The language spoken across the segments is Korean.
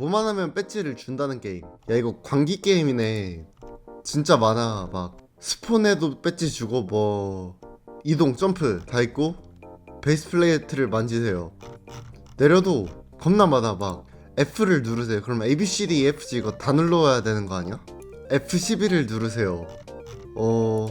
뭐만 하면 배지를 준다는 게임. 야 이거 광기 게임이네. 진짜 많아. 막 스폰에도 배지 주고 뭐 이동 점프 다 있고 베이스 플레이트를 만지세요. 내려도 겁나 많아. 막 F를 누르세요. 그럼 A, B, C, D, E, F, G 이거 다 눌러야 되는 거 아니야? F12를 누르세요. 어...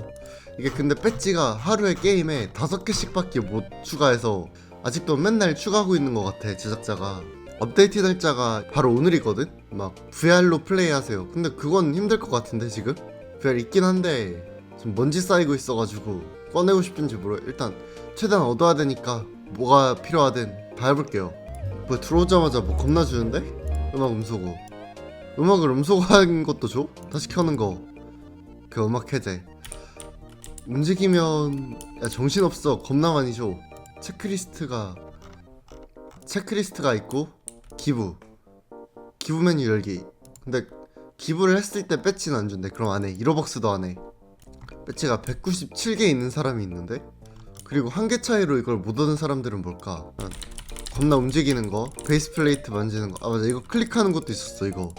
이게 근데 배지가 하루에 게임에 다섯 개씩 밖에 못 추가해서 아직도 맨날 추가하고 있는 것 같아 제작자가 업데이트 날짜가 바로 오늘이거든? 막 VR로 플레이하세요 근데 그건 힘들 것 같은데 지금? VR 있긴 한데 지금 먼지 쌓이고 있어가지고 꺼내고 싶은지 모르 일단 최대한 얻어야 되니까 뭐가 필요하든 다 해볼게요 뭐 들어오자마자 뭐 겁나 주는데? 음악 음소거 음악을 음소거하는 것도 줘? 다시 켜는 거그 음악 해제 움직이면 야 정신없어 겁나 많이 줘 체크리스트가 체크리스트가 있고 기부. 기부 메뉴 열기. 근데 기부를 했을 때 배지는 안 준대. 그럼 안해 1호박스도 안해. 배지가 197개 있는 사람이 있는데? 그리고 한 개 차이로 이걸 못 얻은 사람들은 뭘까? 난 겁나 움직이는 거 베이스 플레이트 만지는 거 아 맞아. 이거 클릭하는 것도 있었어 이거.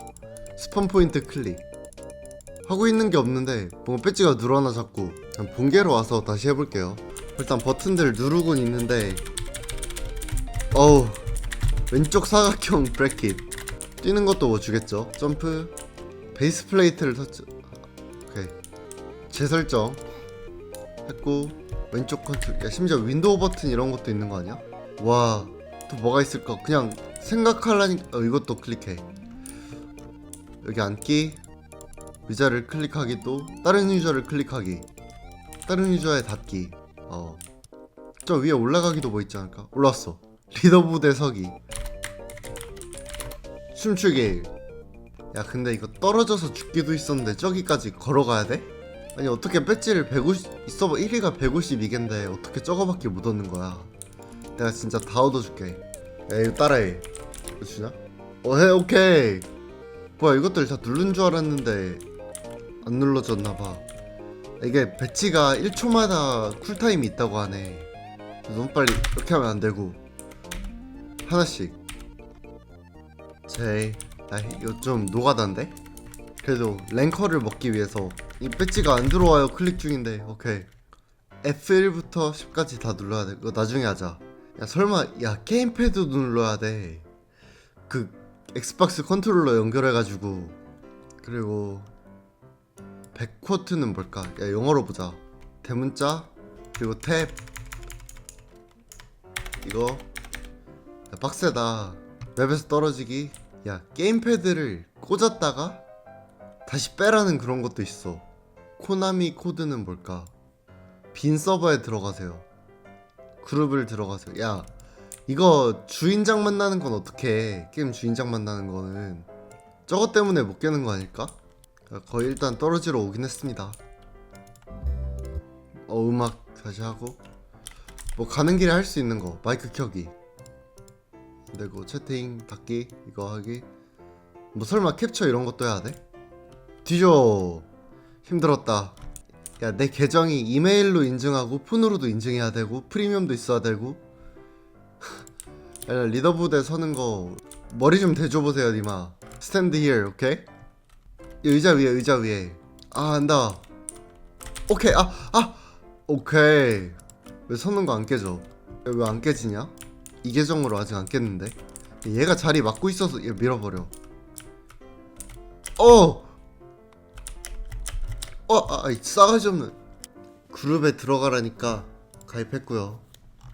스폰 포인트 클릭. 하고 있는 게 없는데 뭔가 배지가 늘어나 자꾸. 본계로 와서 다시 해볼게요. 일단 버튼들 누르곤 있는데 어우 왼쪽 사각형 브레킷. 뛰는 것도 뭐 주겠죠. 점프. 베이스 플레이트를 터치. 오케이. 재설정. 했고 왼쪽 컨트롤. 야 심지어 윈도우 버튼 이런 것도 있는 거 아니야? 와 또 뭐가 있을까? 그냥 생각하려니까 어, 이것도 클릭해. 여기 앉기. 의자를 클릭하기 또 다른 유저를 클릭하기. 다른 유저에 닿기. 어저 위에 올라가기도 뭐 있지 않을까? 올랐어. 리더보드에 서기 춤추기. 야 근데 이거 떨어져서 죽기도 있었는데 저기까지 걸어가야 돼? 아니 어떻게 배지를 150 서버 1위가 152개인데 어떻게 저거밖에 못 얻는 거야? 내가 진짜 다 얻어줄게. 야 이거 따라해. 주냐? 어해 오케이. 뭐야 이것들 다 누른 줄 알았는데 안 눌러졌나봐. 이게 배치가 1초마다 쿨타임이 있다고 하네. 너무 빨리 이렇게 하면 안 되고. 하나씩 제이 아 이거 좀 노가다인데? 그래도 랭커를 먹기 위해서 이 배지가 안 들어와요. 클릭 중인데. 오케이. F1부터 10까지 다 눌러야 돼. 이거 나중에 하자. 야 설마 야 게임패드도 눌러야 돼그 엑스박스 컨트롤러 연결해가지고. 그리고 백코트는 뭘까? 야 영어로 보자. 대문자 그리고 탭. 이거. 야, 빡세다 맵에서 떨어지기. 야 게임패드를 꽂았다가 다시 빼라는 그런 것도 있어. 코나미 코드는 뭘까? 빈 서버에 들어가세요. 그룹을 들어가세요. 야 이거 주인장 만나는 건 어떻게 게임 주인장 만나는 거는. 저것 때문에 못 깨는 거 아닐까? 야, 거의 일단 떨어지러 오긴 했습니다. 어 음악 다시 하고. 뭐 가는 길에 할 수 있는 거. 마이크 켜기 그리고 채팅 닫기 이거 하기. 뭐 설마 캡처 이런 것도 해야 돼? 뒤져. 힘들었다. 야 내 계정이 이메일로 인증하고 폰으로도 인증해야 되고 프리미엄도 있어야 되고. 야 리더보드에 서는 거 머리 좀 대줘보세요 니마. 스탠드 히어 오케이? 의자 위에 의자 위에. 아 안다 오케이 아아 오케이 왜 서는 거 안 깨져? 왜 안 깨지냐? 이 계정으로 아직 안 깼는데? 얘가 자리 막고 있어서 얘 밀어버려. 어! 어! 아, 이 싸가지 없는. 그룹에 들어가라니까 가입했고요.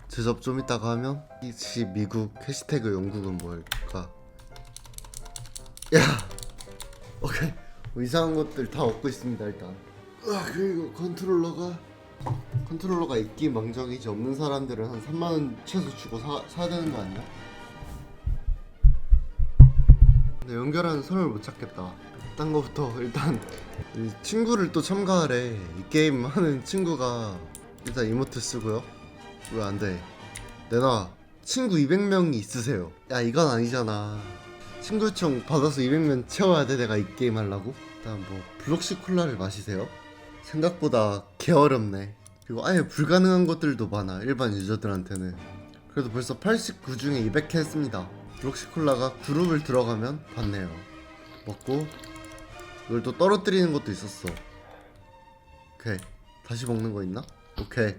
제접 좀 이따가 하면 이시 미국 해시태그 영국은 뭘까? 야! 오케이. 뭐 이상한 것들 다 얻고 있습니다 일단. 아 그리고 컨트롤러가 컨트롤러가 있기 망정이지 없는 사람들은 한 3만 원 최소 주고 사, 사야 되는 거 아니야? 근데 연결하는 선을 못 찾겠다. 딴 거부터 일단 이 친구를 또 참가하래. 이 게임 하는 친구가 일단 이모트 쓰고요. 왜 안 돼? 내놔. 친구 200명이 있으세요. 야 이건 아니잖아. 친구 요청 받아서 200명 채워야 돼 내가 이 게임 하려고? 일단 뭐 블록시 콜라를 마시세요? 생각보다 개어렵네 그리고 아예 불가능한 것들도 많아 일반 유저들한테는. 그래도 벌써 89 중에 200회 했습니다. 록시콜라가 그룹을 들어가면 받네요. 먹고 이걸 또 떨어뜨리는 것도 있었어. 오케이. 다시 먹는 거 있나? 오케이.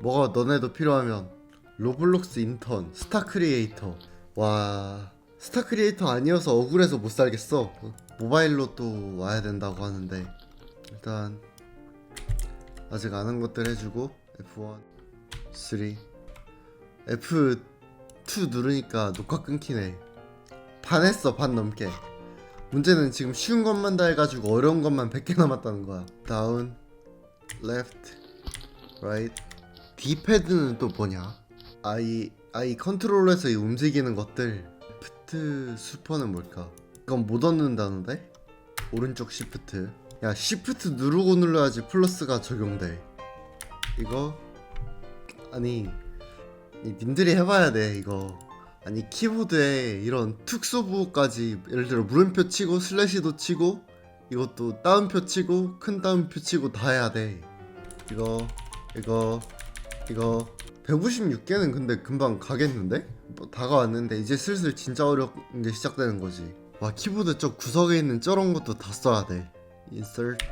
뭐가 너네도 필요하면. 로블록스 인턴 스타 크리에이터. 와 스타 크리에이터 아니어서 억울해서 못 살겠어? 모바일로 또 와야 된다고 하는데. 일단 아직 아는 것들 해주고 F1 3 F2 누르니까 녹화 끊기네. 반 했어 반 넘게. 문제는 지금 쉬운 것만 다 해가지고 어려운 것만 100개 남았다는 거야. 다운 left right. D패드는 또 뭐냐? 아이 아이 컨트롤러에서 이 움직이는 것들. 시프트 슈퍼는 뭘까? 이건 못 얻는다는데? 오른쪽 시프트 야 시프트 누르고 눌러야지 플러스가 적용돼. 이거? 아니 이 님들이 해봐야 돼 이거. 아니 키보드에 이런 특수부까지 예를 들어 물음표 치고 슬래시도 치고 이것도 따옴표 치고 큰 따옴표 치고 다 해야 돼. 이거 이거 이거. 156개는 근데 금방 가겠는데? 뭐 다가왔는데 이제 슬슬 진짜 어려운 게 시작되는 거지. 와 키보드 저 구석에 있는 저런 것도 다 써야 돼 insert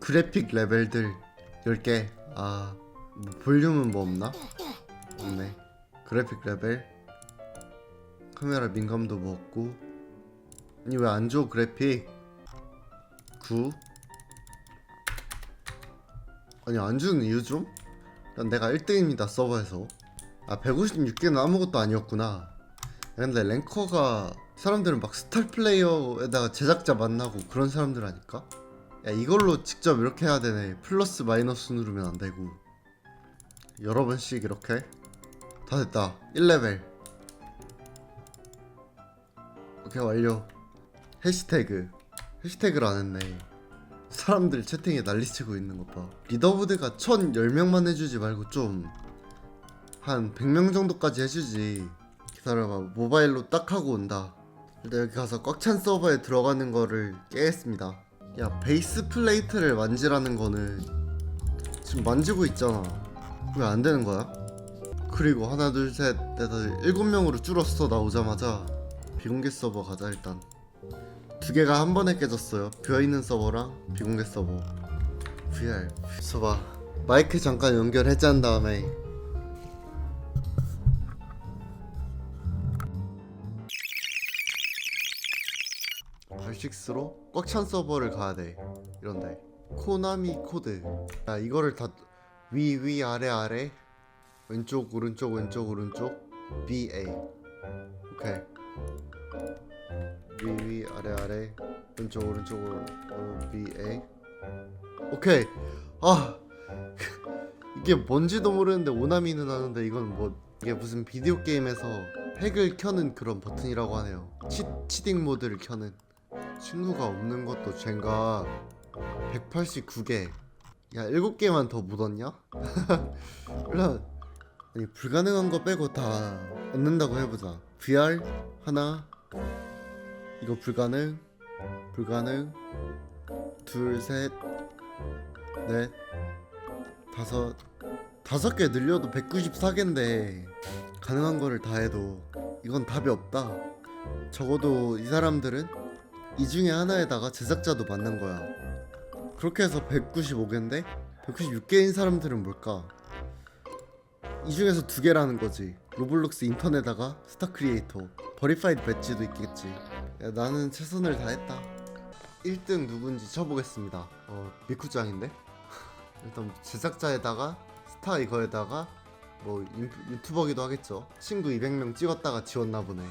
그래픽 레벨들 10개. 아 뭐 볼륨은 뭐 없나? 없네. 그래픽 레벨 카메라 민감도 뭐 없고. 아니 왜 안 줘 그래픽 9 아니 안 주는 이유 좀? 난 내가 1등입니다 서버에서. 아 156개는 아무것도 아니었구나. 야, 근데 랭커가 사람들은 막 스타 플레이어에다가 제작자 만나고 그런 사람들 아닐까? 야 이걸로 직접 이렇게 해야 되네. 플러스 마이너스 누르면 안 되고. 여러 번씩 이렇게. 다 됐다. 1레벨. 오케이 완료. 해시태그. 해시태그를 안 했네. 사람들 채팅에 난리치고 있는 것봐. 리더보드가 1010명만 해주지 말고 좀 한 100명 정도까지 해주지 기다려봐 모바일로 딱 하고 온다. 일단 여기 가서 꽉 찬 서버에 들어가는 거를 깨겠습니다. 야 베이스 플레이트를 만지라는 거는 지금 만지고 있잖아. 왜 안 되는 거야? 그리고 하나 둘셋 넷다 일곱 명으로 줄었어 나오자마자. 비공개 서버 가자 일단. 두 개가 한 번에 깨졌어요. 비어있는 서버랑 비공개 서버. VR. 서봐. 마이크 잠깐 연결 해제한 다음에 발식스로 꽉 찬 서버를 가야 돼. 이런데. 코나미 코드. 야 이거를 다 위 위 아래 아래. 왼쪽 오른쪽 왼쪽 오른쪽. BA 오케이. 위 위 아래 아래. 왼쪽 오른쪽 오, BA 오케이. 아 이게 뭔지도 모르는데 오나미는 하는데 이건 뭐 이게 무슨 비디오 게임에서 핵을 켜는 그런 버튼이라고 하네요. 치, 치딩 모드를 켜는 친구가 없는 것도 젠가 189개. 야 7개만 더 묻었냐? 일단 아니 불가능한 거 빼고 다 얻는다고 해보자. VR 하나. 이거 불가능? 불가능? 둘셋넷. 다섯. 다섯 개 늘려도 194개인데 가능한 거를 다 해도 이건 답이 없다. 적어도 이 사람들은 이 중에 하나에다가 제작자도 만난 거야. 그렇게 해서 195개인데 196개인 사람들은 뭘까? 이 중에서 두 개라는 거지. 로블록스 인턴에다가 스타 크리에이터 버리파이드 배지도 있겠지. 야, 나는 최선을 다했다. 1등 누군지 쳐보겠습니다. 어 미쿠짱인데? 일단 제작자에다가 스타 이거에다가 뭐 인- 유튜버기도 하겠죠. 친구 200명 찍었다가 지웠나 보네.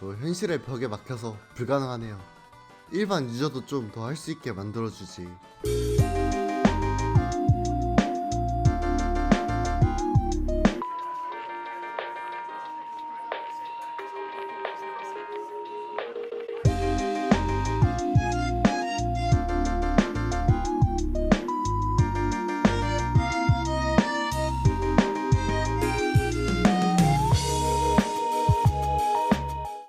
뭐 현실의 벽에 막혀서 불가능하네요 일반 유저도 좀 더 할 수 있게 만들어주지